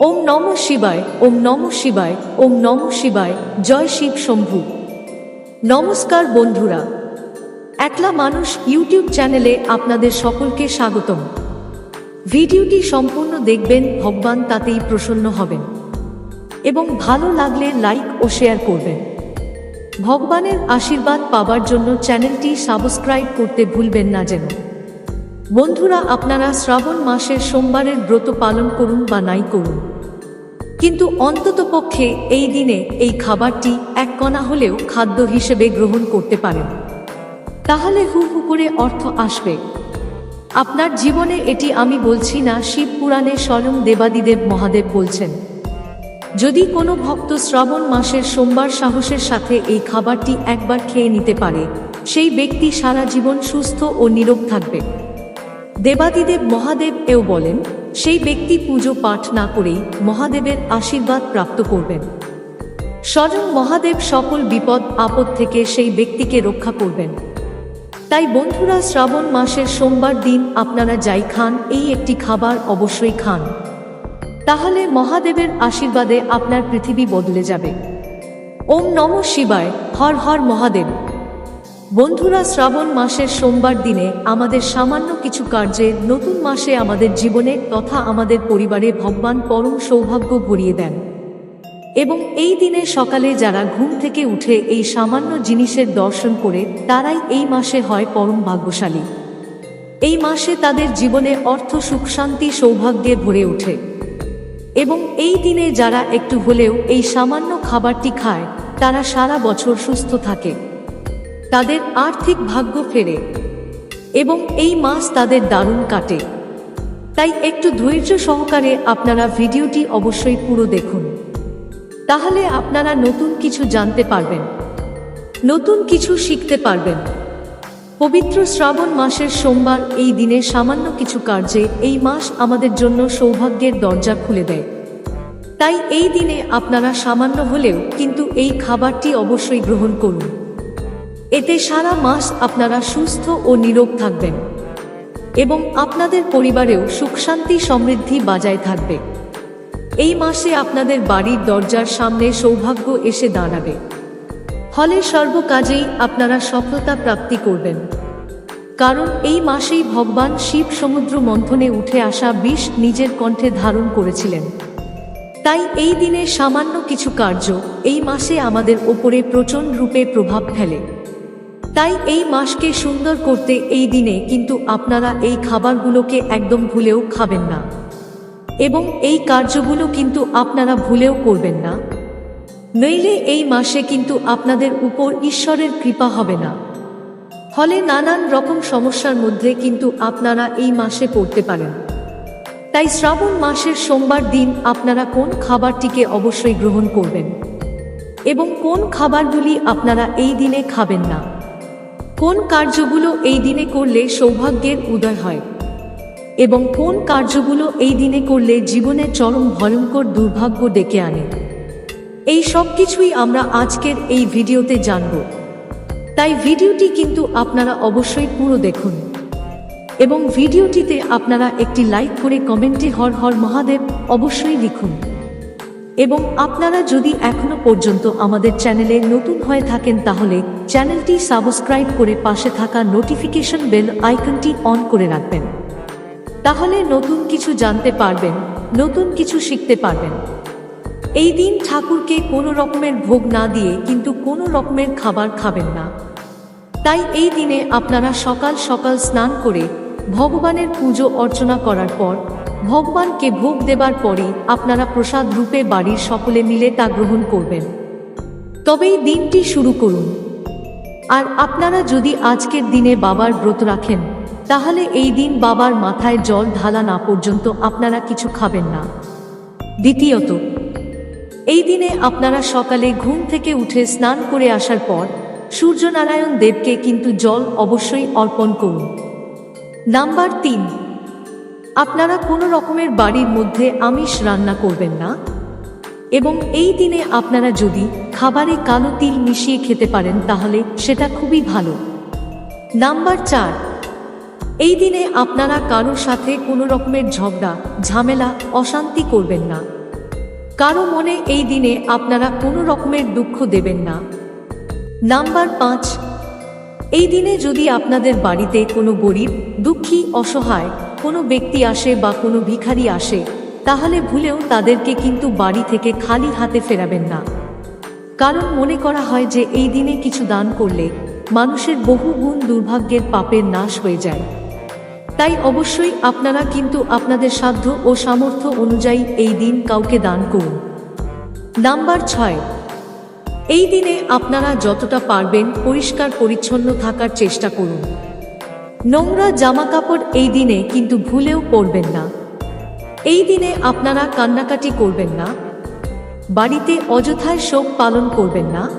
ওম নম শিবায়, ওম নম শিবায়, ওম নম শিবায়, জয় শিব শম্ভু। নমস্কার বন্ধুরা, একলা মানুষ ইউটিউব চ্যানেলে আপনাদের সকলকে স্বাগতম। ভিডিওটি সম্পূর্ণ দেখবেন, ভগবান তাতেই প্রসন্ন হবেন। এবং ভালো লাগলে লাইক ও শেয়ার করবেন। ভগবানের আশীর্বাদ পাবার জন্য চ্যানেলটি সাবস্ক্রাইব করতে ভুলবেন না যেন। বন্ধুরা, আপনারা শ্রাবণ মাসের সোমবারের ব্রত পালন করুন বা নাই করুন। কিন্তু অন্ততপক্ষে এই দিনে এই খাবারটি এক কণা হলেও খাদ্য হিসেবে গ্রহণ করতে পারেন। তাহলে হু হু করে অর্থ আসবে। আপনার জীবনে এটি আমি বলছি না, শিব পুরাণে স্বয়ং দেবাদিদেব মহাদেব বলছেন, যদি কোনো ভক্ত শ্রাবণ মাসের সোমবার সাহসের সাথে এই খাবারটি একবার খেয়ে নিতে পারে, সেই ব্যক্তি সারা জীবন সুস্থ ও নীরব থাকবে। দেবাদিদেব মহাদেব এও বলেন, সেই ব্যক্তি পুজো পাঠ না করেই মহাদেবের আশীর্বাদ প্রাপ্ত করবেন। স্বয়ং মহাদেব সকল বিপদ, আপদ থেকে সেই ব্যক্তিকে রক্ষা করবেন। তাই বন্ধুরা, শ্রাবণ মাসের সোমবার দিন আপনারা যাই খান, এই একটি খাবার অবশ্যই খান। তাহলে মহাদেবের আশীর্বাদে আপনার পৃথিবী বদলে যাবে। ওম নম শিবায়, হর হর মহাদেব। বন্ধুরা, শ্রাবণ মাসের সোমবার দিনে আমাদের সামান্য কিছু কার্যে নতুন মাসে আমাদের জীবনে তথা আমাদের পরিবারে ভগবান পরম সৌভাগ্য ভরিয়ে দেন। এবং এই দিনে সকালে যারা ঘুম থেকে উঠে এই সামান্য জিনিসের দর্শন করে, তারাই এই মাসে হয় পরম ভাগ্যশালী। এই মাসে তাদের জীবনে অর্থ সুখ, শান্তি, সৌভাগ্যে ভরে ওঠে। এবং এই দিনে যারা একটু হলেও এই সামান্য খাবারটি খায়, তারা সারা বছর সুস্থ থাকে। তাদের আর্থিক ভাগ্য ফেরে এবং এই মাস তাদের দারুণ কাটে। তাই একটু ধৈর্য সহকারে আপনারা ভিডিওটি অবশ্যই পুরো দেখুন। তাহলে আপনারা নতুন কিছু জানতে পারবেন, নতুন কিছু শিখতে পারবেন। পবিত্র শ্রাবণ মাসের সোমবার এই দিনে সামান্য কিছু কার্যে এই মাস আমাদের জন্য সৌভাগ্যের দরজা খুলে দেয়। তাই এই দিনে আপনারা সামান্য হলেও কিন্তু এই খাবারটি অবশ্যই গ্রহণ করুন। এতে সারা মাস আপনারা সুস্থ ও নীরব থাকবেন এবং আপনাদের পরিবারেও সুখ, শান্তি, সমৃদ্ধি বজায় থাকবে। এই মাসে আপনাদের বাড়ির দরজার সামনে সৌভাগ্য এসে দাঁড়াবে। ফলে সর্বকাজেই আপনারা সফলতা প্রাপ্তি করবেন। কারণ এই মাসেই ভগবান শিব সমুদ্র মন্থনে উঠে আসা বিষ নিজের কণ্ঠে ধারণ করেছিলেন। তাই এই দিনে সামান্য কিছু কার্য এই মাসে আমাদের ওপরে প্রচণ্ড রূপে প্রভাব ফেলে। তাই এই মাসকে সুন্দর করতে এই দিনে কিন্তু আপনারা এই খাবারগুলোকে একদম ভুলেও খাবেন না। এবং এই কার্যগুলো কিন্তু আপনারা ভুলেও করবেন না। নইলে এই মাসে কিন্তু আপনাদের উপর ঈশ্বরের কৃপা হবে না। ফলে নানান রকম সমস্যার মধ্যে কিন্তু আপনারা এই মাসে পড়তে পারেন। তাই শ্রাবণ মাসের সোমবার দিন আপনারা কোন খাবারটিকে অবশ্যই গ্রহণ করবেন? এবং কোন খাবারগুলি আপনারা এই দিনে খাবেন না? কোন কার্যগুলো এই দিনে করলে সৌভাগ্যের উদয় হয়? এবং কোন কার্যগুলো এই দিনে করলে জীবনে চরম ভয়ঙ্কর দুর্ভাগ্য ডেকে আনে? এই সব কিছুই আমরা আজকের এই ভিডিওতে জানব। তাই ভিডিওটি কিন্তু আপনারা অবশ্যই পুরো দেখুন। এবং ভিডিওটিতে আপনারা একটি লাইক করে কমেন্টে হর হর মহাদেব অবশ্যই লিখুন। এবং আপনারা যদি এখনও পর্যন্ত আমাদের চ্যানেলে নতুন হয়ে থাকেন তাহলে চ্যানেলটি সাবস্ক্রাইব করে পাশে থাকা নোটিফিকেশন বেল আইকনটি অন করে রাখবেন। তাহলে নতুন কিছু জানতে পারবেন, নতুন কিছু শিখতে পারবেন। এই দিন ঠাকুরকে কোনো রকমের ভোগ না দিয়ে কিন্তু কোনো রকমের খাবার খাবেন না। তাই এই দিনে আপনারা সকাল সকাল স্নান করে ভগবানের পুজো অর্চনা করার পর ভগবানকে ভোগ দেবার পরেই আপনারা প্রসাদ রূপে বাড়ির সকলে মিলে তা গ্রহণ করবেন। তবেই দিনটি শুরু করুন। আর আপনারা যদি আজকের দিনে বাবার ব্রত রাখেন, তাহলে এই দিন বাবার মাথায় জল ঢালা না পর্যন্ত আপনারা কিছু খাবেন না। দ্বিতীয়ত, এই দিনে আপনারা সকালে ঘুম থেকে উঠে স্নান করে আসার পর সূর্যনারায়ণ দেবকে কিন্তু জল অবশ্যই অর্পণ করুন। নাম্বার তিন আপনারা কোনো রকমের বাড়ির মধ্যে আমিষ রান্না করবেন না? এবং এই দিনে আপনারা যদি খাবারে কালো তিল মিশিয়ে খেতে পারেন, তাহলে সেটা খুবই ভালো। নাম্বার চার, এই দিনে আপনারা কারোর সাথে কোনো রকমের ঝগড়া, ঝামেলা, অশান্তি করবেন না। কারও মনে এই দিনে আপনারা কোনো রকমের দুঃখ দেবেন না। নাম্বার পাঁচ, এই দিনে যদি আপনাদের বাড়িতে কোনো গরিব, দুঃখী, অসহায় কোনো ব্যক্তি আসে বা কোনো ভিখারি আসে, তাহলে ভুলেও তাদেরকে কিন্তু বাড়ি থেকে খালি হাতে ফেরাবেন না। কারণ মনে করা হয় যে এই দিনে কিছু দান করলে মানুষের বহু গুণ দুর্ভাগ্যের পাপের নাশ হয়ে যায়। তাই অবশ্যই আপনারা কিন্তু আপনাদের সাধ্য ও সামর্থ্য অনুযায়ী এই দিন কাউকে দান করুন। নাম্বার ছয়। এই দিনে আপনারা যতটা পারবেন পরিষ্কার পরিচ্ছন্ন থাকার চেষ্টা করুন। নোংরা জামা কাপড় এই দিনে কিন্তু ভুলেও পরবেন না। এই দিনে আপনারা কান্নাকাটি করবেন না। বাড়িতে অযথায় শোক পালন করবেন না।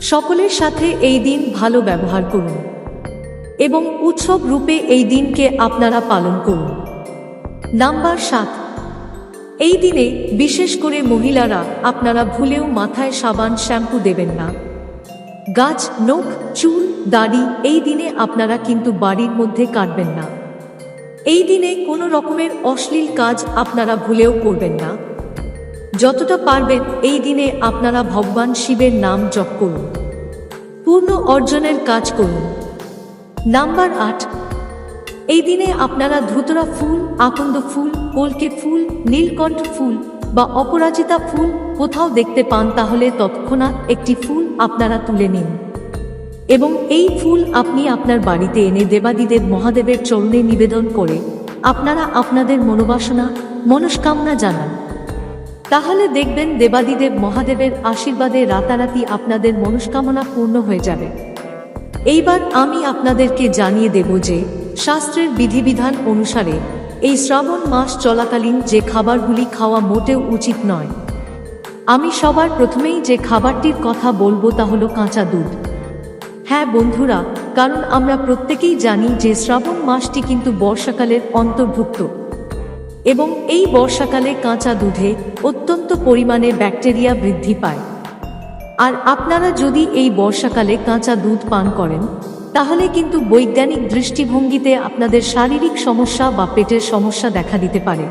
সকলের সাথে এই দিন ভালো ব্যবহার করুন এবং উৎসব রূপে এই দিনকে আপনারা পালন করুন। নাম্বার সাত। এই দিনে বিশেষ করে মহিলারা আপনারা ভুলেও মাথায় সাবান, শ্যাম্পু দেবেন না। গাছ, নখ, চুল, দাড়ি, এই দিনে আপনারা কিন্তু বাড়ির মধ্যে কাটবেন না। এই দিনে কোনো রকমের অশ্লীল কাজ আপনারা ভুলেও করবেন না। যতটা পারবেন এই দিনে আপনারা ভগবান শিবের নাম জপ করুন। পূর্ণ অর্জনের কাজ করুন। নাম্বার আট, এই দিনে আপনারা ধুতরা ফুল, আকন্দ ফুল, কলকে ফুল, নীলকণ্ঠ ফুল বা অপরাজিতা ফুল কোথাও দেখতে পান তাহলে তৎক্ষণাৎ একটি ফুল আপনারা তুলে নিন। এবং এই ফুল আপনি আপনার বাড়িতে এনে দেবাদিদেব মহাদেবের চরণে নিবেদন করে আপনারা আপনাদের মনোবাসনা, মনস্কামনা জানান। তাহলে দেখবেন দেবাদিদেব মহাদেবের আশীর্বাদে রাতারাতি আপনাদের মনস্কামনা পূর্ণ হয়ে যাবে। এইবার আমি আপনাদেরকে জানিয়ে দেব যে শাস্ত্রের বিধিবিধান অনুসারে এই শ্রাবণ মাস চলাকালীন যে খাবারগুলি খাওয়া মোটেও উচিত নয়। আমি সবার প্রথমেই যে খাবারটির কথা বলব তা হলো কাঁচা দুধ। হ্যাঁ বন্ধুরা, কারণ আমরা প্রত্যেকেই জানি যে শ্রাবণ মাসটি কিন্তু বর্ষাকালের অন্তর্ভুক্ত এবং এই বর্ষাকালে কাঁচা দুধে অত্যন্ত পরিমাণে ব্যাকটেরিয়া বৃদ্ধি পায়। আর আপনারা যদি এই বর্ষাকালে কাঁচা দুধ পান করেন তাহলে কিন্তু বৈজ্ঞানিক দৃষ্টিভঙ্গিতে আপনাদের শারীরিক সমস্যা বা পেটের সমস্যা দেখা দিতে পারে।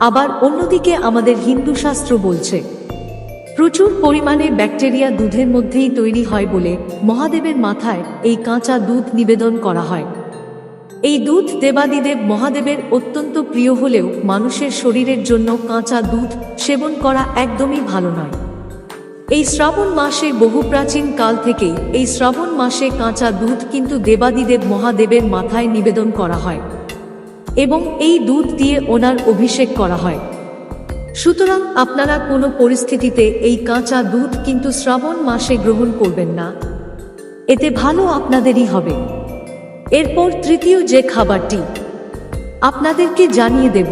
আবার অন্যদিকে আমাদের হিন্দু শাস্ত্র বলছে, প্রচুর পরিমাণে ব্যাকটেরিয়া দুধের মধ্যেই তৈরি হয় বলে মহাদেবের মাথায় এই কাঁচা দুধ নিবেদন করা হয়। এই দুধ দেবাদিদেব মহাদেবের অত্যন্ত প্রিয় হলেও মানুষের শরীরের জন্য কাঁচা দুধ সেবন করা একদমই ভালো নয়। এই শ্রাবণ মাসে বহু প্রাচীন কাল থেকেই এই শ্রাবণ মাসে কাঁচা দুধ কিন্তু দেবাদিদেব মহাদেবের মাথায় নিবেদন করা হয় এবং এই দুধ দিয়ে ওনার অভিষেক করা হয়। সুতরাং আপনারা কোনো পরিস্থিতিতে এই কাঁচা দুধ কিন্তু শ্রাবণ মাসে গ্রহণ করবেন না। এতে ভালো আপনাদেরই হবে। এরপর তৃতীয় যে খাবারটি, আপনাদেরকে জানিয়ে দেব।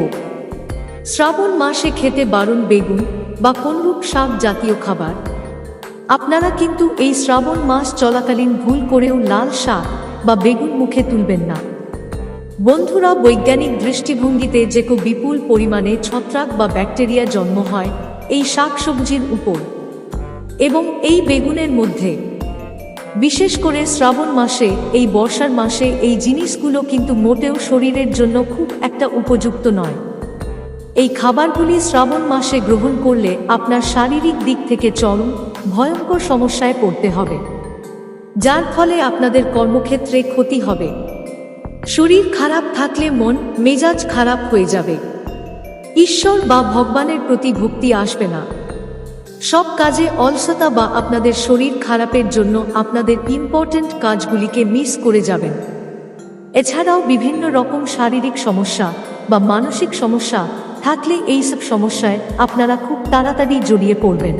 শ্রাবণ মাসে খেতে বারণ বেগুন বা কোনরূপ শাক জাতীয় খাবার। আপনারা কিন্তু এই শ্রাবণ মাস চলাকালীন ভুল করেও লাল শাক বা বেগুন মুখে তুলবেন না। বন্ধুরা, বৈজ্ঞানিক দৃষ্টিভঙ্গিতে যে বিপুল পরিমাণে ছত্রাক বা ব্যাকটেরিয়া জন্ম হয়, এই শাকসবজির উপর। এবং এই বেগুনের মধ্যে। বিশেষ করে শ্রাবণ মাসে, এই বর্ষার মাসে এই জিনিসগুলো কিন্তু মোটেও শরীরের জন্য খুব একটা উপযুক্ত নয়। এই খাবারগুলি শ্রাবণ মাসে গ্রহণ করলে আপনার শারীরিক দিক থেকে চরম, ভয়ঙ্কর সমস্যায় পড়তে হবে। যার ফলে আপনাদের কর্মক্ষেত্রে ক্ষতি হবে। শরীর খারাপ থাকলে মন, মেজাজ খারাপ হয়ে যাবে। ঈশ্বর বা ভগবানের প্রতি ভক্তি আসবে না। সব কাজে অলসতা বা আপনাদের শরীর খারাপের জন্য আপনাদের ইম্পর্ট্যান্ট কাজগুলিকে মিস করে যাবেন। এছাড়াও বিভিন্ন রকম শারীরিক সমস্যা বা মানসিক সমস্যা থাকলে এইসব সমস্যায় আপনারা খুব তাড়াতাড়ি জড়িয়ে পড়বেন।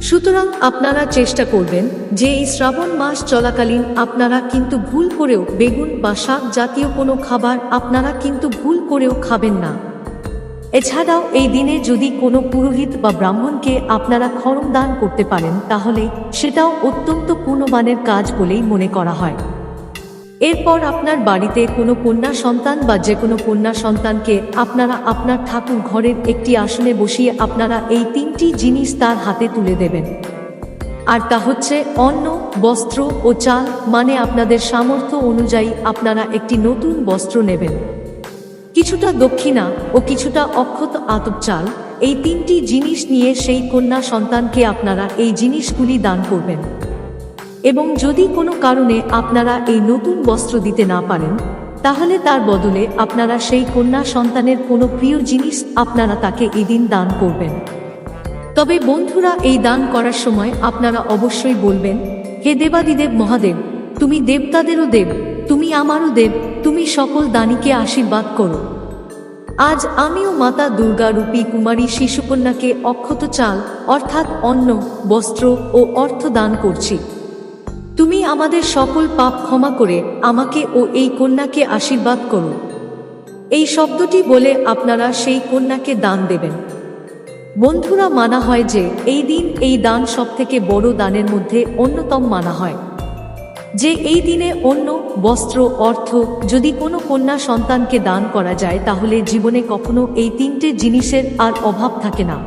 সুতরাং আপনারা চেষ্টা করবেন যে এই শ্রাবণ মাস চলাকালীন আপনারা কিন্তু ভুল করেও বেগুন বা শাক জাতীয় কোনো খাবার আপনারা কিন্তু ভুল করেও খাবেন না। এছাড়াও এই দিনে যদি কোনো পুরোহিত বা ব্রাহ্মণকে আপনারা খরম দান করতে পারেন, তাহলে সেটাও অত্যন্ত পূর্ণমানের কাজ বলেই মনে করা হয়। এরপর আপনার বাড়িতে কোনো কন্যা সন্তান বা যে কোনো কন্যা সন্তানকে আপনারা আপনার ঠাকুর ঘরের একটি আসনে বসিয়ে আপনারা এই তিনটি জিনিস তার হাতে তুলে দেবেন। আর তা হচ্ছে অন্ন, বস্ত্র ও চাল মানে আপনাদের সামর্থ্য অনুযায়ী আপনারা একটি নতুন বস্ত্র নেবেন। কিছুটা দক্ষিণা ও কিছুটা অক্ষত আতপ চাল, এই তিনটি জিনিস নিয়ে সেই কন্যা সন্তানকে আপনারা এই জিনিসগুলি দান করবেন। এবং যদি কোনো কারণে আপনারা এই নতুন বস্ত্র দিতে না পারেন, তাহলে তার বদলে আপনারা সেই কন্যা সন্তানের কোনো প্রিয় জিনিস আপনারা তাকে এদিন দান করবেন। তবে বন্ধুরা, এই দান করার সময় আপনারা অবশ্যই বলবেন, হে দেবাদিদেব মহাদেব, তুমি দেবতাদেরও দেব, তুমি আমারও দেব, তুমি সকল দানীকে আশীর্বাদ করো। আজ আমিও মাতা দুর্গা রূপী কুমারী শিশুকন্যাকে অক্ষত চাল, অর্থাৎ অন্ন, বস্ত্র ও অর্থ দান করছি। তুমি আমাদের সকল পাপ ক্ষমা করে আমাকে ও এই কন্যাকে আশীর্বাদ করো। এই শব্দটি বলে আপনারা সেই কন্যাকে দান দেবেন। বন্ধুরা, মানা হয় যে এই দিন এই দান সবথেকে বড় দানের মধ্যে অন্যতম মানা হয়। যে এই দিনে অন্য বস্ত্র, অর্থ যদি কোনো কন্যা সন্তানকে দান করা যায়, তাহলে জীবনে কখনো এই তিনটে জিনিসের আর অভাব থাকে না।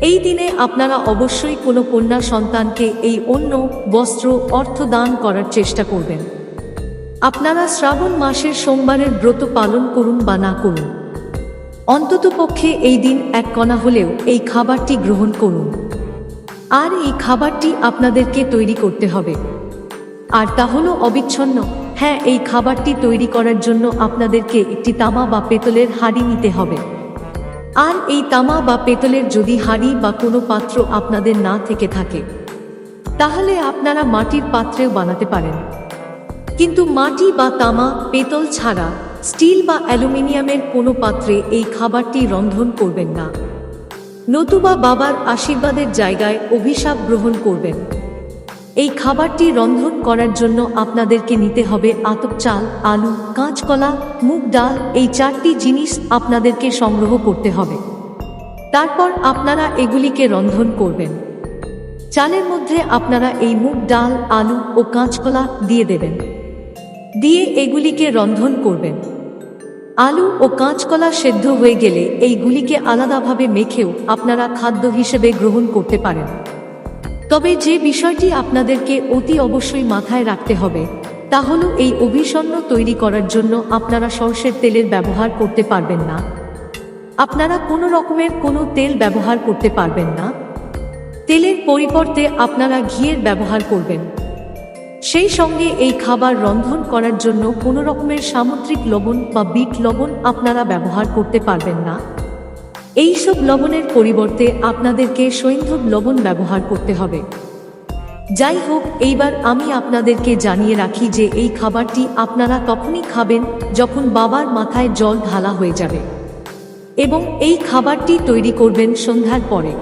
এই দিনে আপনারা অবশ্যই কোনো কন্যা সন্তানকে এই অন্য বস্ত্র, অর্থ দান করার চেষ্টা করবেন। আপনারা শ্রাবণ মাসের সোমবারের ব্রত পালন করুন বা না করুন। অন্ততপক্ষে এই দিন এক কণা হলেও এই খাবারটি গ্রহণ করুন। আর এই খাবারটি আপনাদেরকে তৈরি করতে হবে। আর তা হলো অবিচ্ছন্ন। হ্যাঁ এই খাবারটি তৈরি করার জন্য আপনাদেরকে একটি তামা বা পেতলের হাঁড়ি নিতে হবে। আর এই তামা বা পেতলের যদি হাঁড়ি বা কোনো পাত্র আপনাদের না থেকে থাকে, তাহলে আপনারা মাটির পাত্রেও বানাতে পারেন। কিন্তু মাটি বা তামা, পেতল ছাড়া স্টিল বা অ্যালুমিনিয়ামের কোনো পাত্রে এই খাবারটি রন্ধন করবেন না। নতুবা বাবার আশীর্বাদের জায়গায় অভিশাপ গ্রহণ করবেন। এই খাবারটি রন্ধন করার জন্য আপনাদেরকে নিতে হবে আতপ চাল, আলু, কাঁচকলা, মুগ ডাল, এই চারটি জিনিস আপনাদেরকে সংগ্রহ করতে হবে। তারপর আপনারা এগুলিকে রন্ধন করবেন। চালের মধ্যে আপনারা এই মুগ ডাল, আলু ও কাঁচকলা দিয়ে দেবেন। দিয়ে এগুলিকে রন্ধন করবেন। আলু ও কাঁচকলা সেদ্ধ হয়ে গেলে এইগুলিকে আলাদাভাবে মেখেও আপনারা খাদ্য হিসেবে গ্রহণ করতে পারেন। তবে যে বিষয়টি আপনাদেরকে অতি অবশ্যই মাথায় রাখতে হবে, তা হলো এই অভিসন্ন তৈরি করার জন্য আপনারা সর্ষের তেলের ব্যবহার করতে পারবেন না। আপনারা কোনো রকমের কোনো তেল ব্যবহার করতে পারবেন না। তেলের পরিবর্তে আপনারা ঘিয়ের ব্যবহার করবেন। সেই সঙ্গে এই খাবার রন্ধন করার জন্য কোনো রকমের সামুদ্রিক লবণ বা বিট লবণ আপনারা ব্যবহার করতে পারবেন না। এইসব লবণের পরিবর্তে আপনাদেরকে সৈন্ধব লবণ ব্যবহার করতে হবে। যাই হোক, এইবার আমি আপনাদেরকে জানিয়ে রাখি যে এই খাবারটি আপনারা তখনই খাবেন যখন বাবার মাথায় জল ঢালা হয়ে যাবে। এবং এই খাবারটি তৈরি করবেন সন্ধ্যার পরে।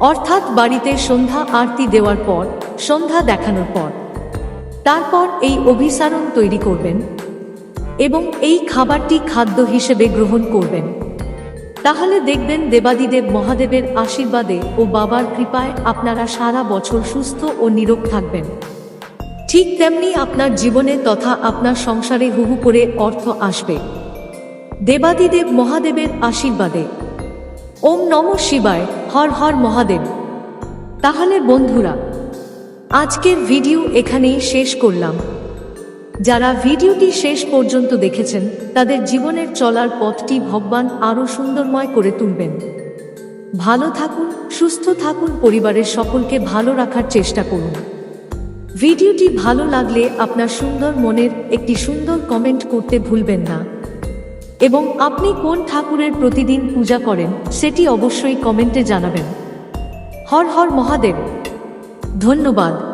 অর্থাৎ বাড়িতে সন্ধ্যা আরতি দেওয়ার পর, সন্ধ্যা দেখানোর পর। তারপর এই অভিসারণ তৈরি করবেন এবং এই খাবারটি খাদ্য হিসেবে গ্রহণ করবেন। তাহলে দেখবেন দেবাদিদেব মহাদেবের আশীর্বাদে ও বাবার কৃপায় আপনারা সারা বছর সুস্থ ও নিরোগ থাকবেন। ঠিক তেমনি আপনার জীবনে তথা আপনার সংসারে হুহু করে অর্থ আসবে। দেবাদিদেব মহাদেবের আশীর্বাদে। ওম নম শিবায়, হর হর মহাদেব। তাহলে বন্ধুরা, আজকের ভিডিও এখানেই শেষ করলাম। যারা ভিডিওটি শেষ পর্যন্ত দেখেছেন, তাদের জীবনের চলার পথটি ভগবান আরও সুন্দরময় করে তুলবেন। ভালো থাকুন, সুস্থ থাকুন পরিবারের সকলকে ভালো রাখার চেষ্টা করুন। ভিডিওটি ভালো লাগলে আপনার সুন্দর মনের একটি সুন্দর কমেন্ট করতে ভুলবেন না। এবং আপনি কোন ঠাকুরের প্রতিদিন পূজা করেন, সেটি অবশ্যই কমেন্টে জানাবেন। হর হর মহাদেব। ধন্যবাদ।